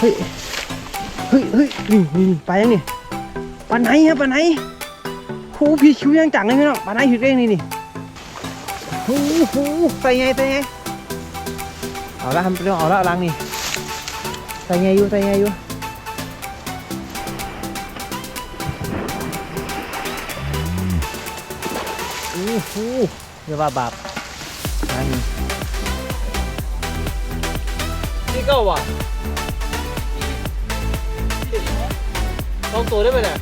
เฮ้ย เฮ้ยเฮ้ยนี่นี่นี่ไปยังนี่ปลาไหนครับปลาไหนโหพี่คิวยังจังเลยพี่น้องปลาไหนถึงเองนี่นี่โอ้โหใส่ไงใส่ไงเอาละทำเรื่องเอาละเอาลังนี่ใส่ไงอยู่ใส่ไงอยู่ อ้โหเรียกว่าบาปลังนี่นี่ก็ว่ะลองตัวได้ไหมเนี่ย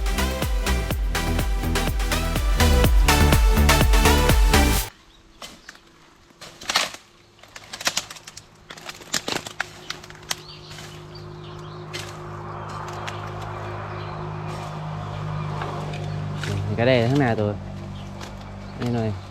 นี่ก็ได้ทั้างหน้าตัว นี่หน่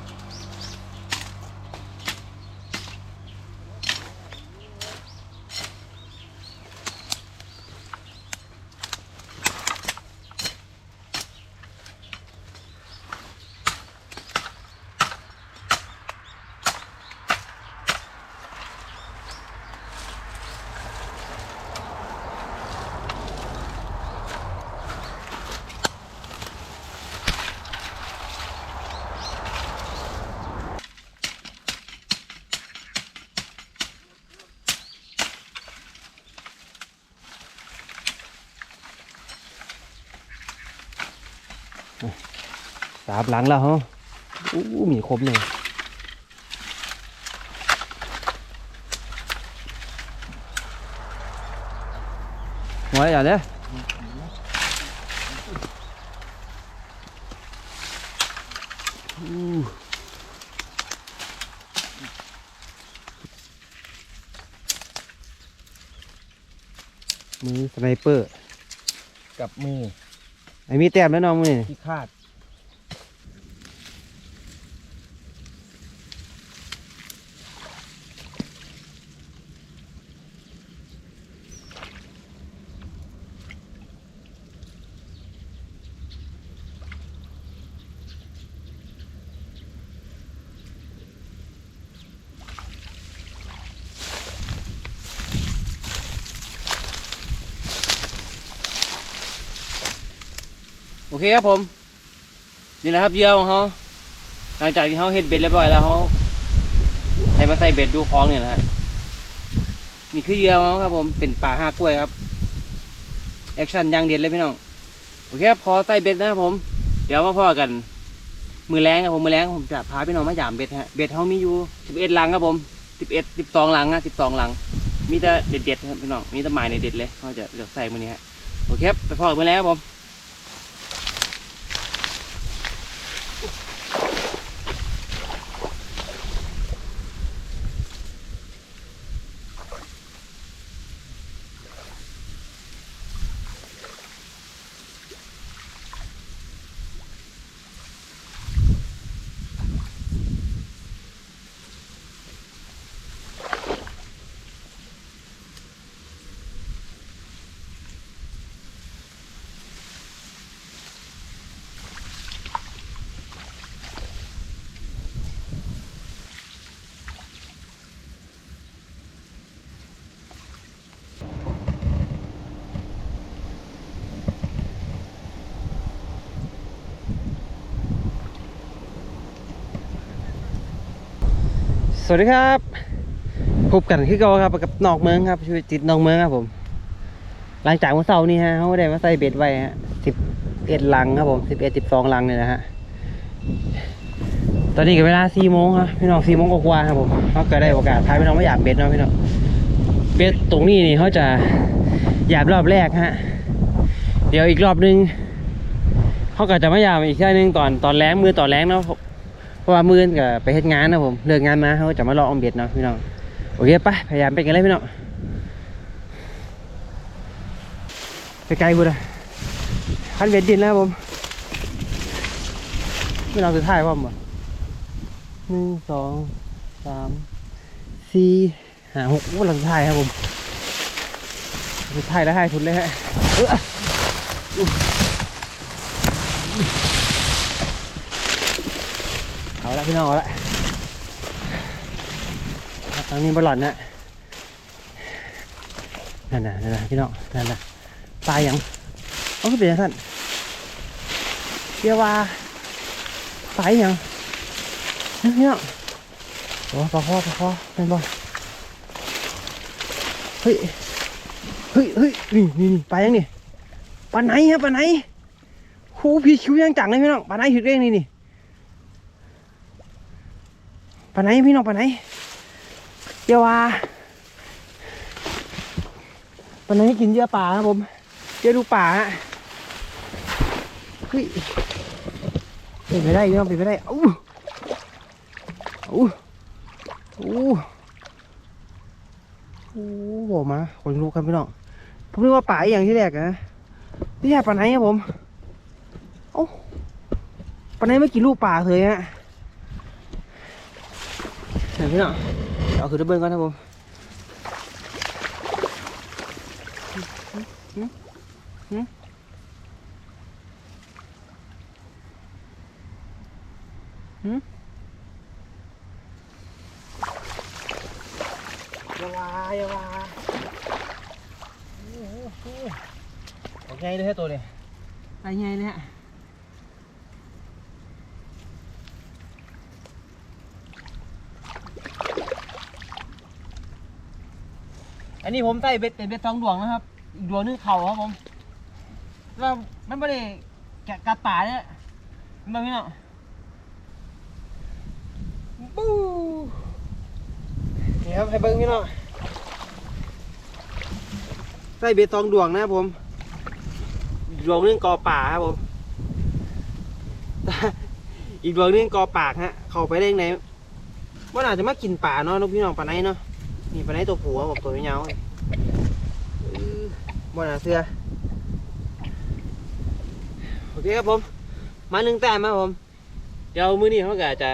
สามหลังแล้วฮะอู้มีครบเลยหัวอย่าเด้ออู้มือสไนเปอร์ กับมือไอ้มีแต้มแล้วน้องมือนี่ที่คาด เคครับผม นี่แหละครับเยื่อของเขาหลังจากที่เขาเฮ็ดเบ็ดเรียบร้อยแล้วเขาให้มาใส่เบ็ดดูคล้องเนี่ยนะฮะนี่คือเยื่อของเขาครับ ผมเป็นปลาห้ากล้วยครับแอคชั่นยางเด็ดเลยพี่น้องโอเคครับพอใส่เบ็ดนะครับผม เดี๋ยวมาพ่อกัน มือแรงครับผมมือแรงผมจะพาพี่น้องมาหยามเบ็ดฮะเบ็ดเขามีอยู่สิบเอ็ดลังครับผมสิบเอ็ดสิบสองลังนะสิบสองลัง มีแต่เด็ดๆครับพี่น้องมีแต่หมายเด็ดเลยเขาจะเลือกใส่มือนี้ฮะโอเคครับไปพ่อกันมือแรงครับผม สวัสดีครับพบกันคือเก่าครับกับนอกเมืองครับชีวิตติดนอกเมืองครับผม หลังจากเมื่อเช้านี้ฮะเขาได้มาใส่เบ็ดไว้ฮะสิบเอ็ดลังครับผมสิบเอ็ดสิบสองลังเนี่ยนะฮะตอนนี้ก็เวลาสี่โมงครับพี่น้องสี่โมงกว่าครับผมเขาก็ได้โอกาสพาพี่น้องมาหยาบเบ็ดเนาะพี่น้องเบ็ดตรงนี้นี่เขาจะหยาบรอบแรกฮะเดี๋ยวอีกรอบนึงเขาก็จะมาหยาบอีกทีนึงตอนตอนแรงมือตอนแรงเนาะ เพราะว่ามื้อนี้ก็ไปเฮ็ดงานนะผมเลิกงานมาเขาจะมาลองอาเบ็ดเนาะพี่น้องโอเคไปพยายามไปกันเลยพี่น้องไปไกลกูเลยคันเบ็ดดินแล้วผมไม่เอาสุดท้ายว่าบ่หนึ่งสองสามสี่ห้าหกโอ้หลังท้ายครับผมสุดท้ายแล้วให้ทุนเลยฮะ เออเอาละพี่น้องเอาละตอนนี้บอลลอนนะนั่นน่ะนั่นน่ะพี่น้องนั่นน่ะปลาอย่างเอาขึ้นไปยังท่านเรียกว่าปลาอย่างนั่นพี่น้องโอ้ปลาคอปลาคอเป็นบ่เฮ้ยเฮ้ยเฮ้ยนี่นี่นี่ปลาอย่างนี่ปลาไหนฮะปลาไหนหูพี่คิวยังจังเลยพี่น้องปลาไหนหิดเร่งนี่นี่ ปานไหนพี่น้องปานไหนเจียวว่าปานไหนกินเยื่อป่าครับผมเยื่อดูป่าฮะเฮ้ยเป็นไปได้พี่น้องเป็นไปได้อู้อู้อู้อู้บอกมาคนลุกครับพี่น้องผมนึกว่าป่าอย่างที่แรกนะนี่แค่ปานไหนครับผมเอ้าปานไหนไม่กินลูกป่าเลยฮะ เห็นพี่น้องเอาคือดับเบิลก่อนนะผมหืมหืมหืมอย่าว่าอย่าว่าโอ้โหโอเคเลยฮะตัวนี้ไปไงเลยฮะ อันนี้ผมใส่เบ็ดเป็นเบ็ดทองดวงนะครับ อีกดวงนึงเข่าครับผมแล้วมันไม่ได้แกะกระต่าเนี่ยมันพี่น้องปู้นี่ครับให้เบิ้งพี่น้องใส่เบ็ดทองดวงนะครับผมดวงนึงกอป่าครับผม อีกดวงนึงกอปากฮะ เข้าไปได้ยังไงว่าอาจจะมากินป่าเนาะลูกพี่น้องป่าไหนเนาะ นี่ปลาไหนตัวผัวบอกตัวเงาเลยอื้อบนหาเสื้อโอเคครับผม มาหนึ่งแต้มครับผม เดี๋ยวมื้อนี้เขาก็จะ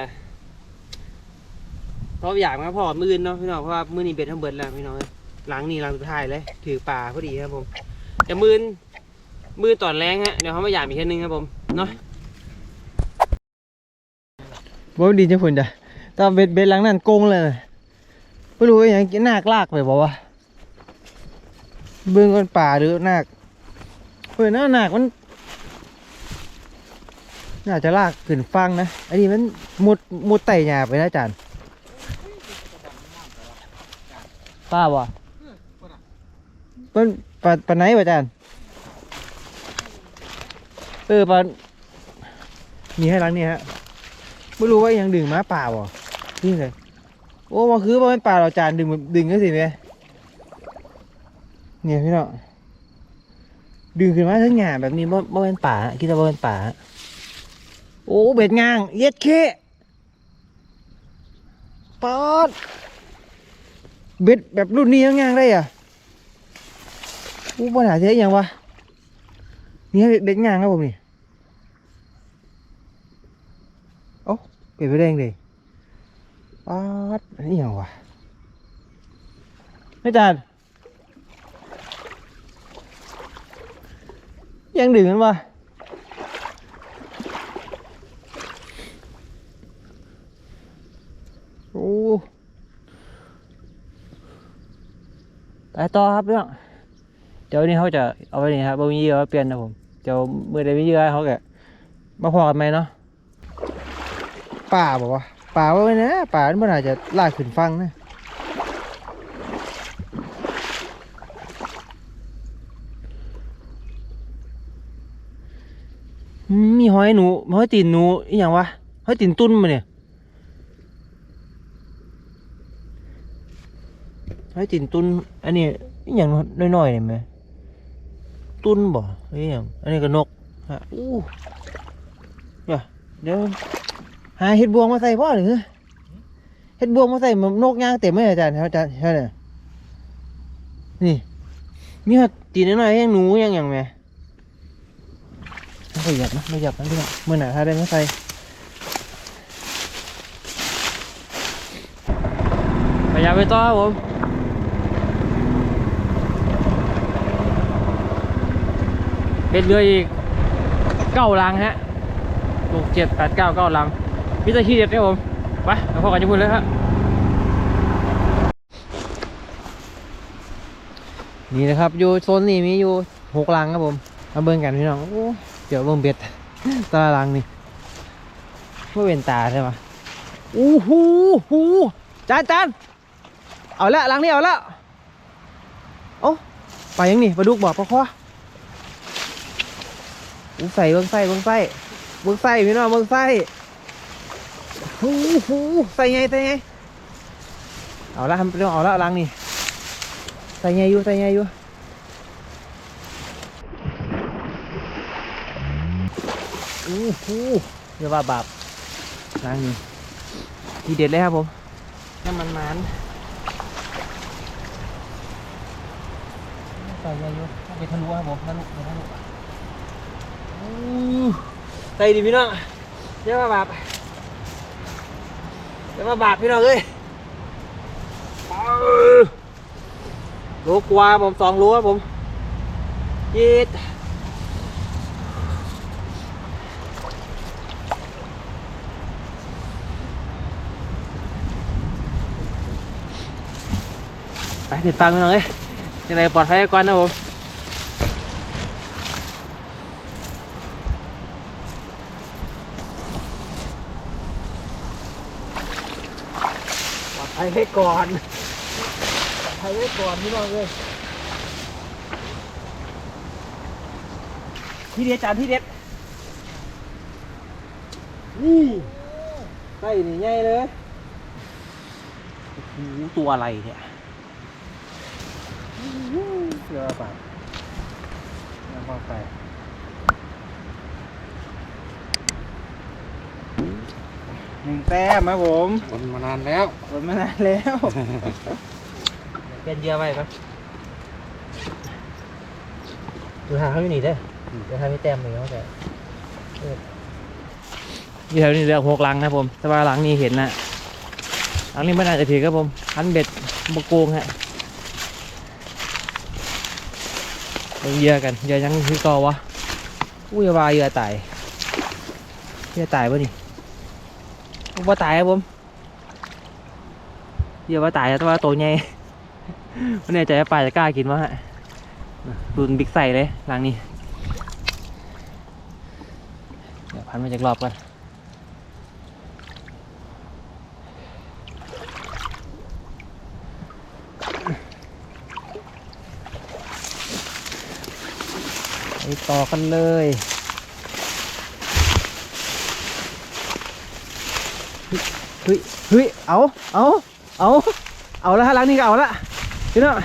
เพราะอยากมาพอมื้ออื่นเนาะพี่น้องเพราะว่ามื้อนี้เบ็ดทั้งเบิดแล้วพี่น้องหลังนี้หลังสุดท้ายเลย ถือป่าพอดีครับผมเดี๋ยวมื้อมื้อตอนแรงฮะเดี๋ยวเขามาอยากอีกแค่นึงครับผมเนาะบ่ดีจังพุ่นจ้ะตาเบ็ดเบ็ดหลังนั่นโกงเลยนะ ไม่รู้ว่ายังกินนากลากไปบ่วะเบิ่งก่อนป่าหรือนาคเฮ้ยน่านาคมันน่าจะลากขึ้นฟังนะอันนี้มันมุดมุดไต่หญ้าไปนะจารย์ป้าบ่มันปลาปลาไหนบ่อาจารย์เออปลามีให้หลังนี่ฮะไม่รู้ว่ายังดึงม้าป่าบ่นี่เลย โอ้มาคือว่าเป็นป่าเราจานดึงดึงก็สิแม่เนี่ยพี่เน้องดึงขึ้นมาทั้งหงาแบบนี้บ่บ่เป็นป่าคิดว่าบ่เป็นป่าโอ้เบ็ดงางเย็ดเคปอดเบ็ดแบบรุ่นนี้ยังงางได้อะโอ้ปัญหาเสียยังวะเนี่ยเบ็ดงางครับผมนี่เปลี่ยนไปแดงเลย ป๊าดอันนี้ยังวะไม่จานยังดื่มกันวะโอ้ไปต่อครับเรื่องเดี๋ยวนี้เขาจะเอาไปนี่ครับบ่มีเหยื่อเปลี่ยนนะผมเดี๋ยวเมื่อใดมีเหยื่อเขาแกมาพอกันไหมเนาะป่าบอกว่า ป่าว่าไว้นะป่ามันอาจจะลากขึ้นฟังนะมีหอยหนูหอยตีนหนูอีหยังวะหอยตีนตุ้นมาเนี่ยหอยตีนตุ้นอันนี้อีหยังน้อยๆเนี่ยไหมตุ้นบ่เอ้ยหยังอันนี้ก็นกฮะอู้เดี๋ยว หาเห็ดบวงมาใส่พ่อหรือเห็ดบวงมาใส่มันนกย่างเต็มไหมอาจารย์อาจารย์ใช่เนี่ยนี่มีหัดตีนน้อยยังหนูยังอย่างแม่ไม่หยับนะไม่หยับนะพี่น้องเมื่อไหนาถ้าได้ไม่ใส่พยายามไปต่อครับผมเบ็ดเรืออีกเก้าลังฮะหกเจ็ดแปดเก้าเก้าลัง มิตรขี้เด็ดครับผมไปเราพอกันจะพูดเลยครับนี่นะครับอยู่โซนนี้มีอยู่หกลังครับผมมาเบิ่งกันพี่น้องโอ้เดี๋ยวเบิ่งเบ็ดตาลังนี่ไม่เป็นตาใช่ไหมอู้หูหูจานจานเอาละลังนี้เอาละโอ้ไปยังนี่ปลาดุกบอกปลาคออู้ใส่เบิ่งใส่เบิ่งใส่เบิ่งใส่พี่น้องเบิ่งใส่ หูหูใส่ไงใส่ไงเอาละทำเรื่องเอาละลังนี่ใส่ไงอยู่ใส่ไงอยู่อู้หูเรียกว่าบาปลังนี่ทีเด็ดเลยครับผมน้ำมันมันใส่ไงอยู่ไปทะลุครับผมทะลุไปทะลุอู้ใส่ดิพี่น้องเรียกว่าบาป เรียกว่าบาปพี่น้องเอ้ยโลกว่าผมสองโลครับผมยีดไปติดตังค์พี่น้องเอ้ยยังไงปลอดภัยก่อนนะผม ปลอดภัยไว้ก่อนปลอดภัยไว้ก่อนพี่น้องเลยที่เด็ดจานที่เด็ดนี่ไส้นี่ใหญ่เลยโอ้โหตัวอะไรเนี่ยเรือปลาน้ำปลาไป หนึ่งแต้มครับผมวนมานานแล้วฝนมานานแล้วเป็นเยอะไปครับดูทางเขาอยู่นี่เด้อเดี๋ยวทางไม่เต็มเลยเขาแต่ยี่แถวนี้เรือหกลังนะผมแต่ว่าหลังนี้เห็นนะหลังนี้ไม่น่าจะถือครับผมพันเบ็ดบกโกงฮะเบิ่งเหยอะกันเหยอะยังคือเกอวะอุ้ยว่าเหยอะตายเหยอะตายปะนี่ ว่าตายครับผมเดี๋ยวว่าตายแล้วแต่ว่าโตวใหญ่ไม่แน่ใจว่าปลาจะกล้ากินวะฮะรุนบิ๊กใส่เลยหลังนี้ เดี๋ยวพันมาจากรอบกันไปต่อกันเลย เฮ้ยเฮ้ยเอาเอาเอาเอาละฮะหลังนี้ก็เอาละพี่น้อง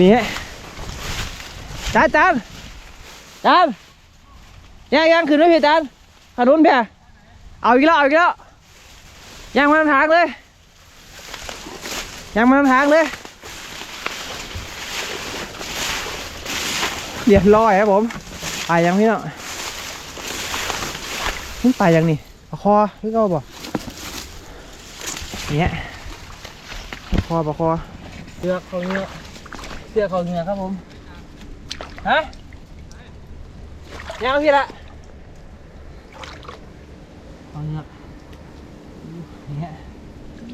นี่ฮะจานจานจานยังยังขึ้นไม่ผิดจานขนุนเพียเอาอีกแล้วเอาอีกแล้วยังมาทางเลยยังมาทางเลยเรียบร้อยครับผมไปยังพี่น้องนี่ไปยังนี่คอพี่ก็บอก เนี่ยปลาคอปลาคอเสือกเขาเนื้อเสือกเขาเนื้อครับผมฮะยังพี่ละเขาเนื้อเนี่ย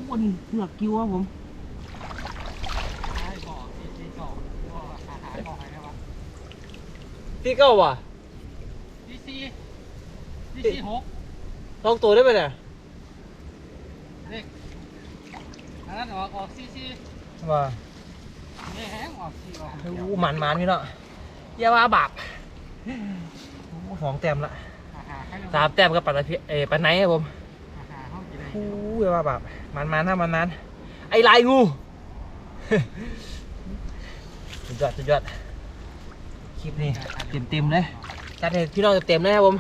โอ้นี่เสือกกิ้วครับผมตีเก้าว่ะดีซีดีซีหกลองตัวได้ไหมเนี่ย อันนั้นออกออกซีซีว่านี่แห้งออกซีออกอู้หมันหมันพี่เนาะอย่าว่าบาปอู้สองแต้มละอาหารให้สามแต้มกับปัตตาพีเออปันไหนครับผมอาหารห้องกินอะไรอู้อย่าว่าบาปหมันหมันถ้ามันนั้น ไอ้ลายงูสุดยอดสุดยอดคลิปนี้เต็มเต็มๆเลยจัดให้พี่น้องเต็มๆเลยครับผม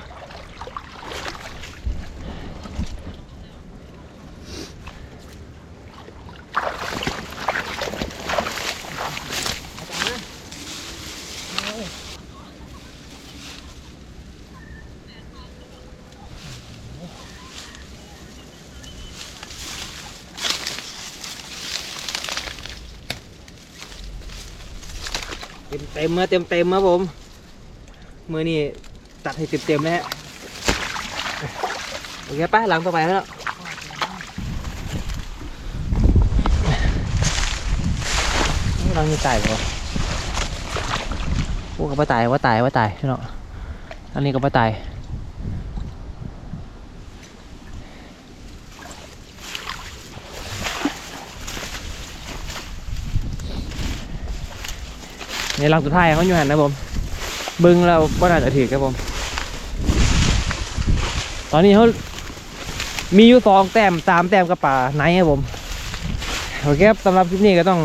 ต็มเต็มมาเต็มเต็มๆครับผมมือนี่ตัดให้เต็มๆเลยฮะโอเคป้าหลังต่อไปแล้วหลังนี่ตายบ่โอ้ก็บ่ตายว่าตายว่าตายเนาะอันนี้ก็บ่ตาย ในหลังสุดท้ายเขาอยู่หันนะผมบึงเราก็น่าจะถือครับผม ตอนนี้เขามีอยู่สองแต้มสามแต้มกับป่าไหนครับผม โอเคครับสำหรับคลิปนี้ก็ต้อง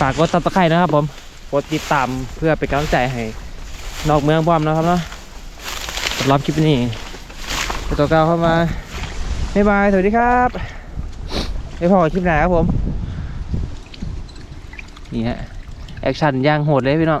ฝากกดซับสไครต์นะครับผม กดติดตามเพื่อเป็นกำลังใจให้นอกเมืองพร้อมนะครับเนาะสำหรับคลิปนี้ตัวเก่าเข้ามาบ๊ายบาย สวัสดีครับไปพอคลิปหน้าครับผม นี่ฮะ แอคชั่นย่างโหดเลยพี่น้อง